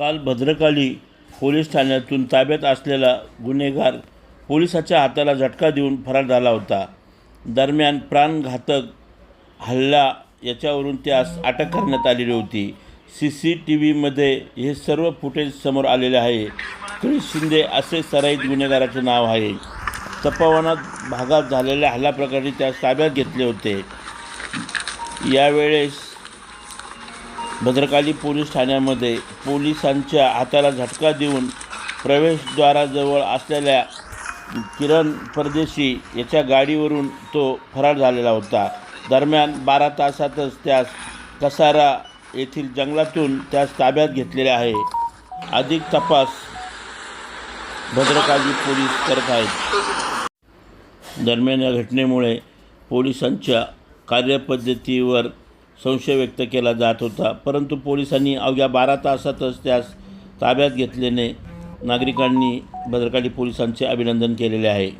काल भद्रकाली पोलीस ठाण्यातून ताब्यात असलेला गुन्हेगार पोलिसाच्या हाताला झटका देऊन फरार झाला होता. दरम्यान प्राणघातक हल्ला याच्यावरून त्यास अटक करण्यात आलेली होती. सी सी टी व्हीमध्ये हे सर्व फुटेज समोर आलेले आहे. तरी शिंदे असे सराईत गुन्हेगाराचे नाव आहे. तपावनात भागात झालेल्या हल्ला प्रकरणी त्यास ताब्यात घेतले होते. यावेळेस भद्रकाली पोलीस ठाण्यामध्ये पोलिसांच्या हाताला झटका देऊन प्रवेशद्वाराजवळ असलेल्या किरण परदेशी याच्या गाडीवरून तो फरार झालेला होता. दरम्यान बारा तासातच त्यास कसारा येथील जंगलातून त्यास ताब्यात घेतलेले आहे. अधिक तपास भद्रकाली पोलीस करत आहेत. दरम्यान या घटनेमुळे पोलिसांच्या कार्यपद्धतीवर संशय व्यक्त केला जात होता. परंतु पोलिसांनी अवघ्या बारा तासातच त्यास ताब्यात घेतल्याने नागरिकांनी भद्रकाली पोलिसांचे अभिनंदन केलेले आहे.